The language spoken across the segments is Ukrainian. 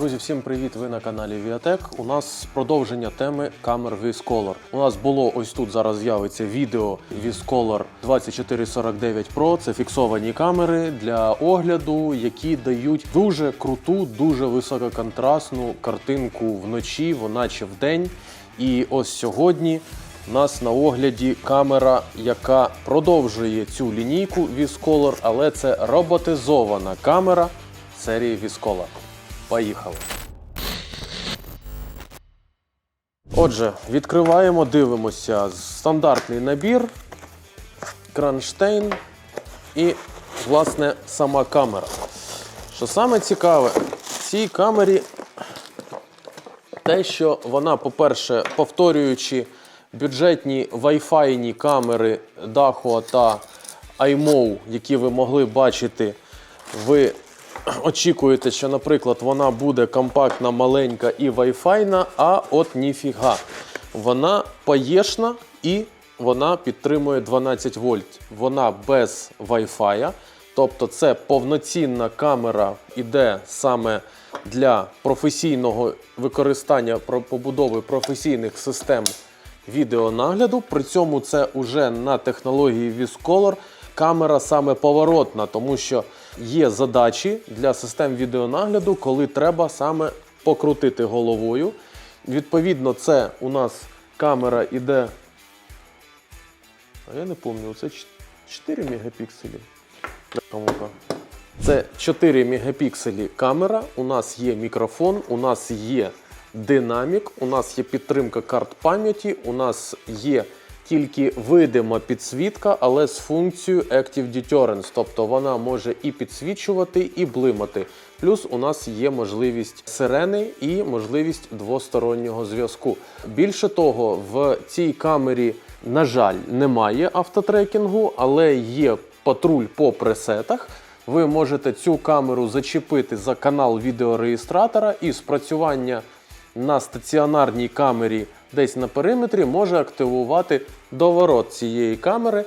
Друзі, всім привіт! Ви на каналі Viatech. У нас продовження теми камер VisColor. У нас було ось тут зараз з'явиться відео VisColor 2449 Pro. Це фіксовані камери для огляду, які дають дуже круту, дуже висококонтрастну картинку вночі, вона чи вдень. І ось сьогодні у нас на огляді камера, яка продовжує цю лінійку VisColor, але це роботизована камера серії VisColor. Поїхали. Отже, відкриваємо, дивимося стандартний набір, кронштейн і, власне, сама камера. Що саме цікаве, в цій камері те, що вона, по-перше, повторюючи бюджетні Wi-Fi камери Dahua та iMOV, які ви могли бачити, ви очікуєте, що, наприклад, вона буде компактна, маленька і Wi-Fi, а от ніфіга. Вона паєшна і вона підтримує 12 вольт. Вона без Wi-Fi. Тобто це повноцінна камера іде саме для професійного використання побудови професійних систем відеонагляду. При цьому це вже на технології VisColor камера саме поворотна, тому що є задачі для систем відеонагляду, коли треба саме покрутити головою. Відповідно, це у нас камера іде. А я не пам'ятаю, це 4 мегапікселі. Це 4 мегапікселі камера. У нас є мікрофон, у нас є динамік, у нас є підтримка карт пам'яті, у нас є тільки видима підсвітка, але з функцією Active Deterrence, тобто вона може і підсвічувати, і блимати. Плюс у нас є можливість сирени і можливість двостороннього зв'язку. Більше того, в цій камері, на жаль, немає автотрекінгу, але є патруль по пресетах. Ви можете цю камеру зачепити за канал відеореєстратора і спрацювання на стаціонарній камері десь на периметрі може активувати доворот цієї камери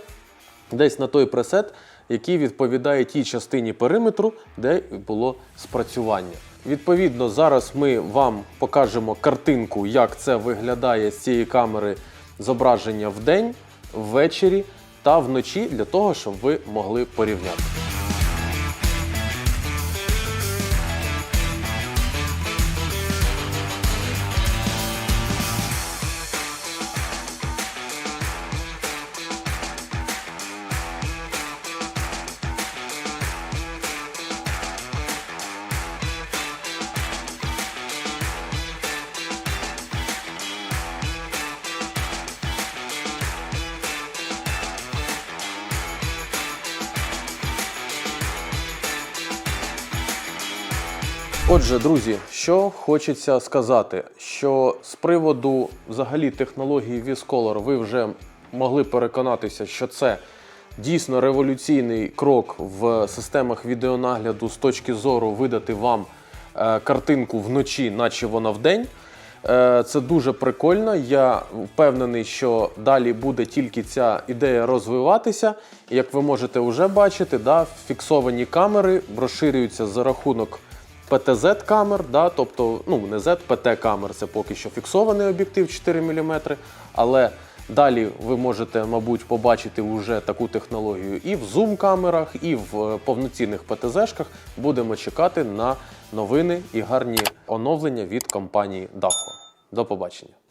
десь на той пресет, який відповідає тій частині периметру, де було спрацювання. Відповідно, зараз ми вам покажемо картинку, як це виглядає з цієї камери зображення вдень, ввечері та вночі, для того, щоб ви могли порівняти. Отже, друзі, що хочеться сказати, що з приводу взагалі технології VisColor ви вже могли переконатися, що це дійсно революційний крок в системах відеонагляду з точки зору видати вам е, картинку вночі, наче вона вдень. Е, Це дуже прикольно. Я впевнений, що далі буде тільки ця ідея розвиватися. Як ви можете вже бачити, да, фіксовані камери розширюються за рахунок ПТЗ камер, да, тобто ну не Z, ПТ камер, це поки що фіксований об'єктив 4 мм, але далі ви можете, мабуть, побачити вже таку технологію і в зум-камерах, і в е, повноцінних ПТЗ-шках. Будемо чекати на новини і гарні оновлення від компанії Dahua. До побачення.